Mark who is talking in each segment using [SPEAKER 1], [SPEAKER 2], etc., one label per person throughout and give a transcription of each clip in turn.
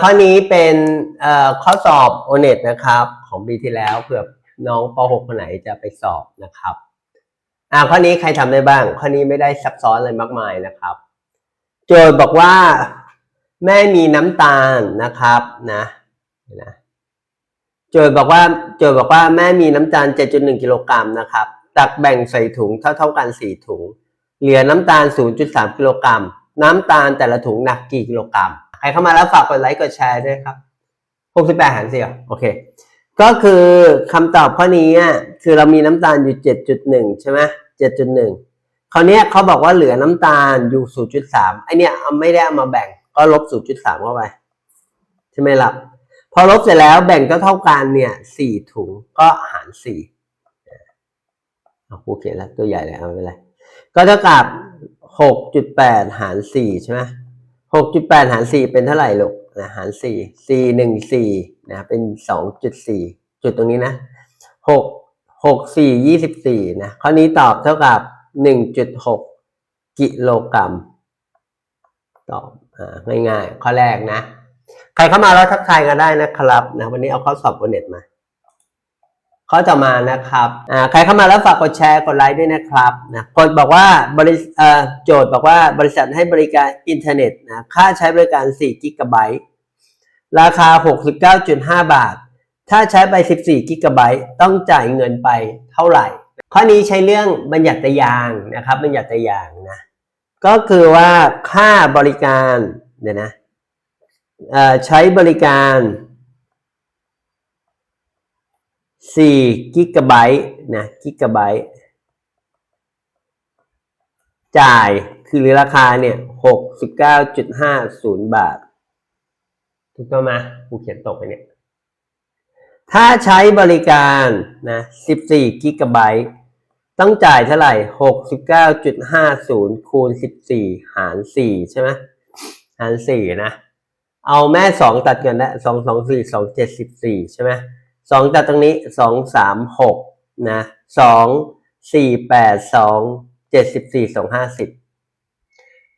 [SPEAKER 1] ข้อนี้เป็นข้อสอบโอเน็ตนะครับ ของปีที่แล้วเผื่อน้องป .6 คนไหนจะไปสอบนะครับอ่าข้อนี้ใครทำได้บ้าง ข้อนี้ไม่ได้ซับซ้อนอะไรมากมายนะครับ โจทย์บอกว่า แม่มีน้ำตาลนะครับนะนะโจทย์บอกว่าโจทย์บอกว่าแม่มีน้ำตาล 7.1 กิโลกรัมนะครับ ตักแบ่งใส่ถุงเท่าเท่าๆกัน 4 ถุง เหลือน้ำตาล 0.3 กิโลกรัม น้ำตาลแต่ละถุงหนักกี่กิโลกรัม ใครเข้ามาแล้วฝากกดไลค์กดแชร์ด้วยครับ68หาร4เหรอโอเค ก็คือคำตอบข้อนี้อะคือเรามีน้ำตาลอยู่7.1ใช่ไหม7.1คราวนี้เขาบอกว่าเหลือน้ำตาลอยู่0.3ไอเนี้ยเอาไม่ได้เอามาแบ่ง ก็ลบ0.3เข้าไป ใช่ไหมล่ะพอลบเสร็จแล้วแบ่งก็เท่ากันเนี่ย4ถุงก็หาร4เอากูเขียนแล้วตัวใหญ่เลยเอาไม่เป็นไรก็เท่ากับ6.8หาร4ใช่ไหม 6.8หาร4เป็นเท่าไหร่ลูกนะหาร4 4 1 4นะเป็น2.4จุดสี่จุดตรงนี้นะ6 6 4 24นะข้อนี้ตอบเท่ากับ1.6กิโลกรัมตอบอ่าง่ายๆ ข้อแรกนะ ใครเข้ามาแล้วทักทายกันได้นะครับนะวันนี้เอาข้อสอบโอเน็ตมา ข้อต่อมานะครับใครเข้ามาแล้วฝากกดแชร์กดไลค์ด้วยนะครับนะกดบอกว่าบริโจทย์บอกว่าบริษัทให้บริการอินเทอร์เน็ตนะค่าใช้บริการ4กิกะไบต์ราคา 69.5 บาท ถ้าใช้ไป 14กิกะไบต์ต้องจ่ายเงินไปเท่าไหร่ ข้อนี้ใช้เรื่องบัญญัติยางนะครับ บัญญัติยางนะก็คือว่าค่าบริการเดี๋ยวนะใช้บริการ สี่กิกะไบต์นะกิกะไบต์จ่ายคือราคาเนี่ยหกสิบเก้าจุดห้าศูนย์บาท ถูกต้องไหมกูเขียนตกไปเนี่ย ถ้าใช้บริการนะสิบสี่กิกะไบต์ต้องจ่ายเท่าไหร่หกสิบเก้าจุดห้าศูนย์คูณสิบสี่หารสี่ใช่ไหมหารสี่นะ เอาแม่สองตัดกันนะสองสองสี่สองเจ็ดสิบสี่ใช่ไหม สองตัดตรงนี้2 3 6นะ2 4 8 2 74 2 50เจ็ดสิบสี่สองห้าสิบ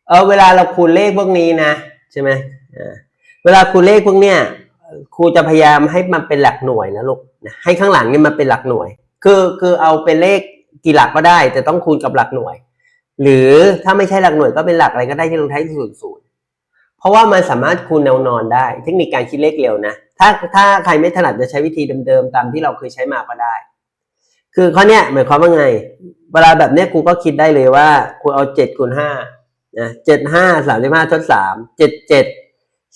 [SPEAKER 1] เออเวลาเราคูณเลขพวกนี้นะใช่ไหมเวลาคูณเลขพวกเนี้ยครูจะพยายามให้มันเป็นหลักหน่วยนะลูกนะให้ข้างหลังเนี่มันเป็นหลักหน่วย คือคือเอาเป็นเลขกี่หลักก็ได้ แต่ต้องคูณกับหลักหน่วย หรือถ้าไม่ใช่หลักหน่วยก็เป็นหลักอะไรก็ได้ที่ลงท้ายศูนย์ศูนย์เพราะว่ามันสามารถคูณแนวนอนได้ เทคนิคการคิดเลขเร็วนะ ถ้าถ้าใครไม่ถนัดจะใช้วิธีเดิมๆตามที่เราเคยใช้มาก็ได้ คือข้อเนี้ยหมายความว่าไง เวลาแบบเนี้ยครูก็คิดได้เลยว่าครูเอาเจ็ดคูณห้านะเจ็ดห้าสามสิบห้าทดสามเจ็ดเจ็ด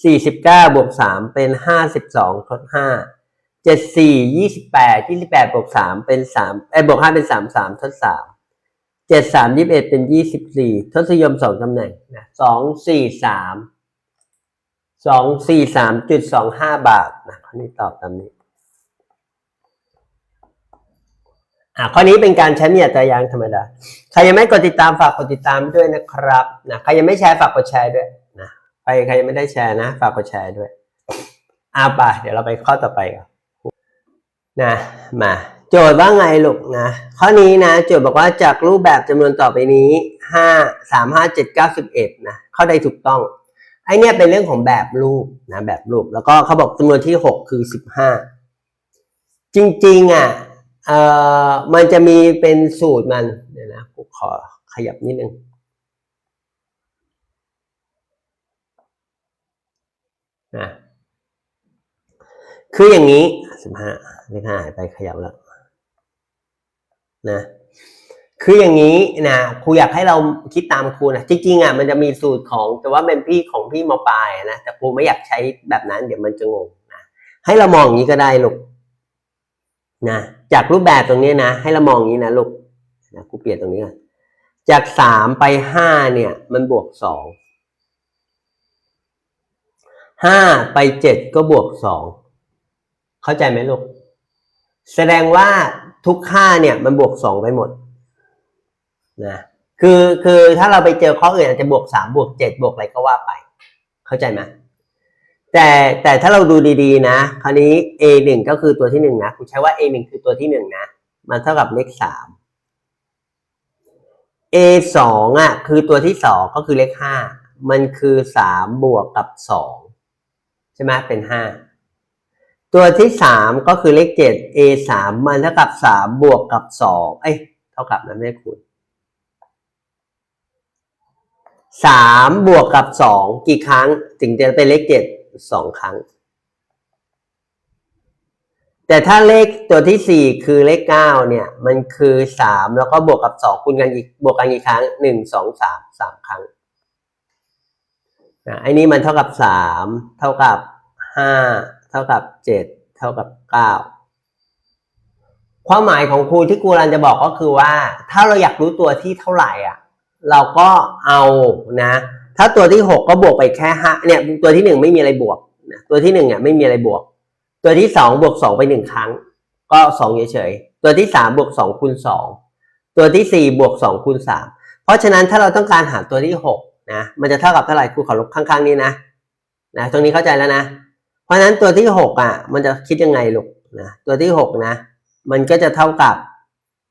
[SPEAKER 1] สี่สิบเก้าบวกสามเป็นห้าสิบสองทดห้าเจ็ดสี่ยี่สิบแปดยี่สิบแปดบวกสามเป็นสามไอ้บวกห้าเป็นสามสามทดสามเจ็ดสามยี่สิบเอ็ดเป็นยี่สิบสี่ทศนิยมสองตำแหน่งนะสองสี่สาม สองสี่สามจุดสองห้าบาทนะข้อนี้ตอบตามนี้อะข้อนี้เป็นการใช้มีอัตรายางธรรมดา ใครยังไม่กดติดตามฝากกดติดตามด้วยนะครับนะใครยังไม่แชร์ฝากกดแชร์ด้วยนะใครใครยังไม่ได้แชร์นะ ฝากกดแชร์ด้วยอะไปเดี๋ยวเราไปข้อต่อไปกันนะมาโจทย์ว่าไงลูกนะข้อนี้นะโจทย์บอกว่าจากรูปแบบจำนวนต่อไปนี้ห้าสามห้าเจ็ดเก้าสิบเอ็ดนะข้อใดถูกต้อง ไอเนี่ยเป็นเรื่องของแบบรูปนะแบบรูป แล้วก็เขาบอกจำนวนที่หกคือสิบห้าจริงๆอะเอ่อมันจะมีเป็นสูตรมันเดี๋ยวนะกูขอขยับนิดนึงนะคืออย่างนี้สิบห้าเลขห้าหายไปขยับแล้วนะ คืออย่างนี้นะครูอยากให้เราคิดตามครูนะจริงๆอะมันจะมีสูตรของแต่ว่าเป็นพี่ของพี่มปลายนะแต่ครูไม่อยากใช้แบบนั้น เดี๋ยวมันจะงงนะให้เรามองอย่างนี้ก็ได้ลูกนะจากรูปแบบตรงนี้นะ ให้เรามองอย่างนี้นะลูกนะกูเปลี่ยนตรงนี้ก่อนจากสามไปห้าเนี่ย มันบวกสองห้าไปเจ็ดก็บวกสองเข้าใจไหมลูกแสดงว่าทุกค่าเนี่ยมันบวกสองไปหมด นะคือคือถ้าเราไปเจอข้ออื่นอาจจะบวกสามบวกเจ็ดบวกอะไรก็ว่าไป เข้าใจไหมแต่แต่ถ้าเราดูดีๆ นะ คราวนี้ a หนึ่งก็คือตัวที่หนึ่งนะกูใช้ว่า a หนึ่งคือตัวที่หนึ่งนะ มันเท่ากับเลขสาม a สองอะ คือตัวที่สองก็คือเลขห้ามันคือสามบวกกับสองใช่ไหมเป็นห้าตัวที่สามก็คือเลขเจ็ด a สามมันเท่ากับสามบวกกับสองเอ้ยเท่ากับนั้นไม่ได้คูณ สามบวกกับสองกี่ครั้ง ถึงจะเป็นเลขเจ็ดสองครั้ง แต่ถ้าเลขตัวที่สี่คือเลขเก้าเนี่ย มันคือสามแล้วก็บวกกับสองคูณกันอีกบวกกันกี่ครั้งหนึ่งสองสามสามครั้งนะไอ้นี้มันเท่ากับสามเท่ากับห้าเท่ากับเจ็ดเท่ากับเก้าความหมายของครูที่ครูรันจะบอกก็คือว่า ถ้าเราอยากรู้ตัวที่เท่าไหร่อะ เราก็เอานะ ถ้าตัวที่หกก็บวกไปแค่ห้าเนี่ยตัวที่หนึ่งไม่มีอะไรบวกนะตัวที่หนึ่งอะไม่มีอะไรบวก ตัวที่สองบวกสองไปหนึ่งครั้ง ก็สองเฉยๆตัวที่สามบวกสองคูณสองตัวที่สี่บวกสองคูณสามเพราะฉะนั้นถ้าเราต้องการหาตัวที่หกนะมันจะเท่ากับเท่าไหร่ครูขอลบข้างๆนี้นะนะตรงนี้เข้าใจแล้วนะ เพราะฉะนั้นตัวที่หกอะมันจะคิดยังไงลูกนะตัวที่หกนะ มันก็จะเท่ากับ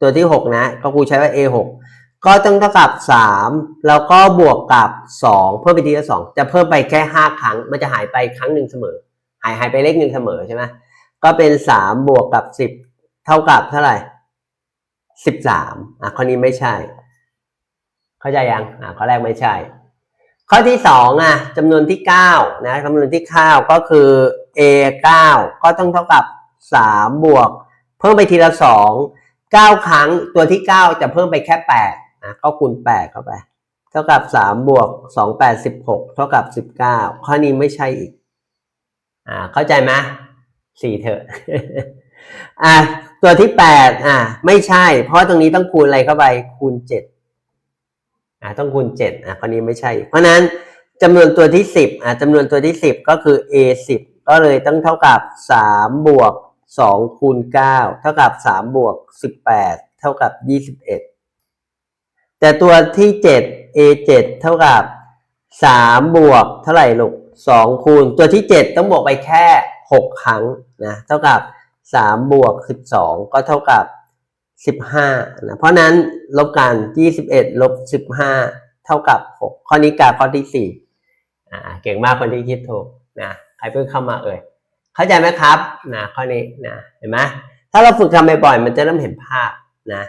[SPEAKER 1] ตัวที่หกนะ ก็ครูใช้ว่า a ห ก็ต้องเท่ากับสามแล้วก็บวกกับสองเพิ่มไปทีละสองจะเพิ่มไปแค่ห้าครั้ง มันจะหายไปครั้งหนึ่งเสมอ หายหายไปเลขหนึ่งเสมอใช่ไหมก็เป็นสามบวกกับสิบเท่ากับเท่าไหร่สิบสามอะข้อนี้ไม่ใช่ เข้าใจยังอะข้อแรกไม่ใช่ ข้อที่สองอะจำนวนที่เก้านะจำนวนที่เก้าก็คือ a เก้าก็ต้องเท่ากับสามบวก เพิ่มไปทีละสองเก้าครั้งตัวที่เก้าจะเพิ่มไปแค่แปด นะก็คูณแปดเข้าไป เท่ากับสามบวกสองแปดสิบหกเท่ากับสิบเก้าข้อนี้ไม่ใช่อีก อ่า เข้าใจไหมสี่เถอะ อ่าตัวที่แปดอ่า ไม่ใช่ เพราะตรงนี้ต้องคูณอะไรเข้าไป คูณเจ็ดอ่า ต้องคูณเจ็ดอ่าข้อนี้ไม่ใช่ เพราะฉะนั้นจำนวนตัวที่สิบอ่าจำนวนตัวที่สิบก็คือ a สิบก็เลยต้องเท่ากับสามบวกสองคูณเก้าเท่ากับสามบวกสิบแปดเท่ากับยี่สิบเอ็ด แต่ตัวที่เจ็ด a เจ็ดเท่ากับสามบวกเท่าไหร่ลูกสองคูณ ตัวที่เจ็ดต้องบวกไปแค่หกครั้งนะเท่ากับสามบวกสิบสองก็เท่ากับสิบห้านะเพราะนั้นลบกันยี่สิบเอ็ดลบสิบห้าเท่ากับหกข้อนี้กาข้อที่สี่อ่าเก่งมากคนที่คิดถูกนะใครเพิ่งเข้ามาเอ่ยเข้าใจไหมครับนะข้อนี้นะเห็นไหมถ้าเราฝึกทำบ่อยๆมันจะเริ่มเห็นภาพนะ